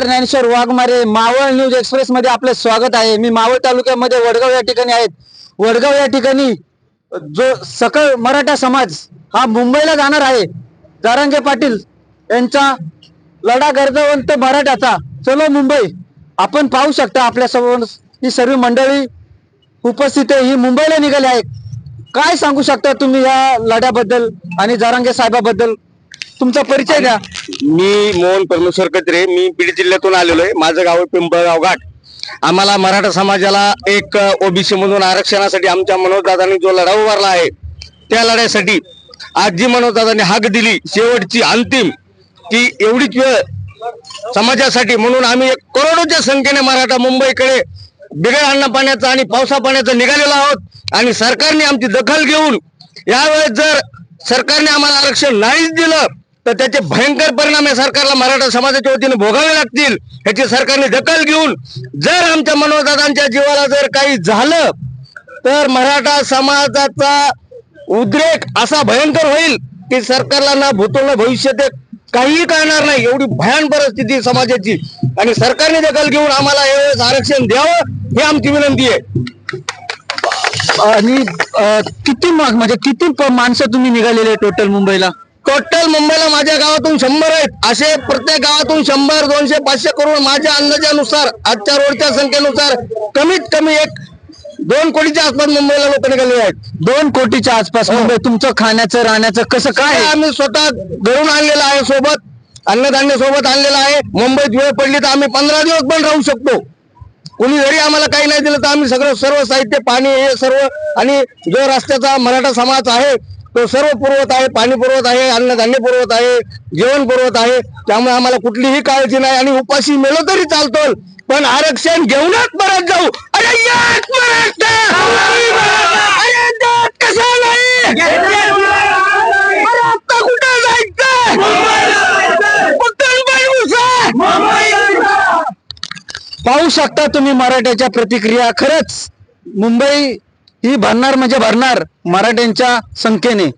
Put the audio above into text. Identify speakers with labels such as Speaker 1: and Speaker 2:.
Speaker 1: नमस्कार Dnyaneshwar Waghmare. Maval news express मध्ये आपलं स्वागत आहे. मी मावळ तालुक्यामध्ये वडगाव या ठिकाणी आहेत. वडगाव या ठिकाणी जो सकल मराठा समाज हा मुंबईला जाणार आहे. जारांगे पाटील यांचा लढा गर्दवंत मराठाचा. चलो मुंबई. आपण पाहू शकता आपल्यासमोर ही सर्व मंडळी उपस्थित ही मुंबईला निघाली आहे काय सांगू शकता तुम्ही या लढ्याबद्दल आणि जारांगे साहेबाबद्दल? तुमचा परिचय द्या.
Speaker 2: मी मोहन परमेश्वर कत्रे मी बीड जिल्ह्यातून आलेलो आहे. माझं गाव आहे पिंपळगाव घाट. आम्हाला मराठा समाजाला एक ओबीसी मधून आरक्षणासाठी आमच्या मनोजदादांनी जो लढा उभारला आहे त्या लढ्यासाठी आज जी मनोजदादांनी हाक दिली. शेवटची अंतिम की एवढीच वेळ समाजासाठी म्हणून आम्ही एक करोडोच्या संख्येने मराठा मुंबईकडे बिघड अन्न पाण्याचं आणि पावसा पाण्याचं निघालेलो आहोत आणि सरकारने आमची दखल घेऊन यावेळेस जर सरकारने आम्हाला आरक्षण नाहीच दिलं तर त्याचे भयंकर परिणाम या सरकारला मराठा समाजाच्या वतीने भोगावे लागतील. ह्याची सरकारने दखल घेऊन जर आमच्या मनोजदादांच्या जीवाला जर काही झालं तर मराठा समाजाचा उद्रेक असा भयंकर होईल की सरकारला ना भूतो भविष्य ते काहीही कळणार नाही. एवढी भयान परिस्थिती समाजाची. आणि सरकारने दखल घेऊन आम्हाला यावेळेस आरक्षण द्यावं ही आमची विनंती आहे.
Speaker 1: आणि किती मग म्हणजे किती माणसं तुम्ही निघालेले टोटल मुंबईला?
Speaker 2: टोटल मुंबईला माझ्या गावातून शंभर आहेत. असे प्रत्येक गावातून शंभर दोनशे पाचशे करोड माझ्या अंदाजानुसार आजच्या रोडच्या संख्येनुसार कमीत कमी एक दोन कोटीच्या आसपास मुंबईला लोक निघालेले आहेत.
Speaker 1: दोन कोटीच्या आसपास मुंबई तुमचं खाण्याचं राहण्याचं कसं काय?
Speaker 2: आम्ही स्वतः घरून आणलेलं आहे सोबत अन्नधान्य सोबत आणलेलं आहे. मुंबईत वेळ पडली तर आम्ही पंधरा दिवस पण राहू शकतो. कोणी जरी आम्हाला काही नाही दिलं तर आम्ही सगळं सर्व साहित्य पाणी हे सर्व आणि जो रस्त्याचा मराठा समाज आहे तो सर्व पुरवत आहे पाणी पुरवत आहे अन्नधान्य पुरवत आहे जेवण पुरवत आहे. त्यामुळे आम्हाला कुठलीही काळजी नाही आणि उपाशी मेलो तरी चालतो पण आरक्षण घेऊनच परत जाऊ. अरे कुठं जायचं?
Speaker 1: पाहू शकता तुम्ही मराठ्याच्या प्रतिक्रिया. खरंच मुंबई ही भरणार म्हणजे भरणार मराठ्यांच्या संख्येने.